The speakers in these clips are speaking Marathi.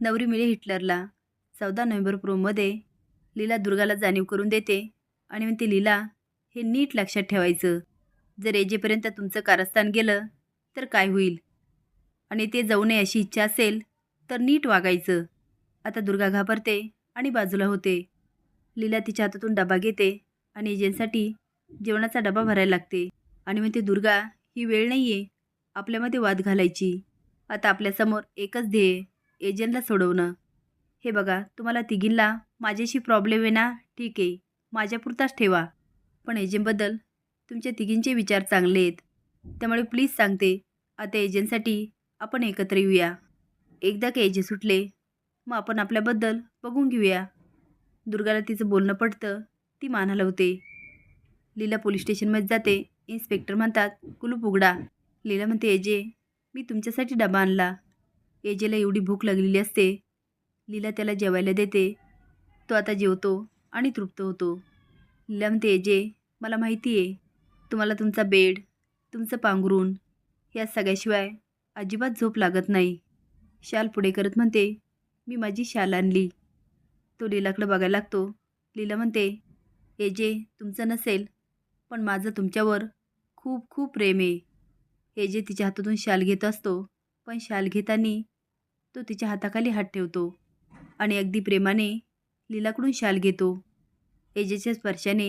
नवरी मिळे हिटलरला. चौदा नोव्हेंबर प्रोमध्ये लीला दुर्गाला जाणीव करून देते आणि म्हणते लीला हे नीट लक्षात ठेवायचं. जर एजेपर्यंत तुमचं कारस्थान गेलं तर काय होईल? आणि ते जाऊ नये अशी इच्छा असेल तर नीट वागायचं. आता दुर्गा घाबरते आणि बाजूला होते. लीला तिच्या हातातून डबा घेते आणि एजेंसाठी जेवणाचा डबा भरायला लागते. आणि म्हणते दुर्गा ही वेळ नाही आहे आपल्यामध्ये वाद घालायची. आता आपल्यासमोर एकच ध्येय. एजंटला सोडवणं. हे बघा तुम्हाला तिघींना माझ्याशी प्रॉब्लेम आहे ना ठीक आहे. माझ्यापुरताच ठेवा. पण एजंटबद्दल तुमच्या तिघींचे विचार चांगले आहेत. त्यामुळे प्लीज सांगते आता एजंटसाठी आपण एकत्र येऊया. एकदा का एजे सुटले मग आपण आपल्याबद्दल बघून घेऊया. दुर्गाला तिचं बोलणं पडतं ती मान हलवते. लीला पोलीस स्टेशनमध्ये जाते. इन्स्पेक्टर म्हणतात कुलूप उघडा. लीला म्हणते एजे मी तुमच्यासाठी डबा आणला. एजेला एवढी भूक लागलेली असते. लीला त्याला जेवायला देते. तो आता जेवतो आणि तृप्त होतो. लीला म्हणते एजे मला माहिती आहे. तुम्हाला तुमचा बेड तुमचं पांघरून या सगळ्याशिवाय अजिबात झोप लागत नाही. शाल पुढे करत म्हणते मी माझी शाल आणली. तो लीलाकडे बघायला लागतो. लीला म्हणते एजे तुमचं नसेल पण माझं तुमच्यावर खूप खूप प्रेम आहे. एजे तिच्या हातातून शाल घेत असतो पण शाल घेताना तो तिच्या हाताखाली हात ठेवतो आणि अगदी प्रेमाने लीलाकडून शाल घेतो. एजेच्या स्पर्शाने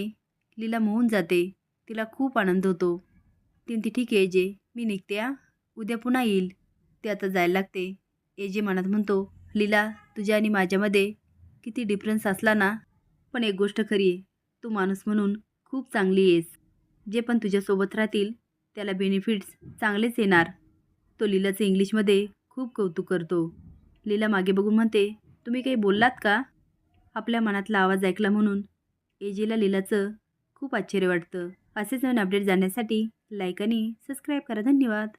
लीला मोहून जाते. तिला खूप आनंद होतो. ती म्हणते ठीक आहे एजे. मी निघते आ उद्या पुन्हा येईल. ते आता जायला लागते. एजे मनात म्हणतो लीला तुझ्या आणि माझ्यामध्ये किती डिफरन्स असला ना. पण एक गोष्ट खरी आहे. तू माणूस म्हणून खूप चांगली आहेस. जे पण तुझ्यासोबत राहतील त्याला बेनिफिट्स चांगलेच येणार. तो लीलाचं इंग्लिशमध्ये खूप कौतुक करतो. लीला मागे बघून म्हणते तुम्ही काही बोललात का? आपल्या मनातला आवाज ऐकला म्हणून. एजेला लीलाचं खूप आश्चर्य वाटतं. असेच नवीन अपडेट जाण्यासाठी लाईक आणि सबस्क्राईब करा. धन्यवाद.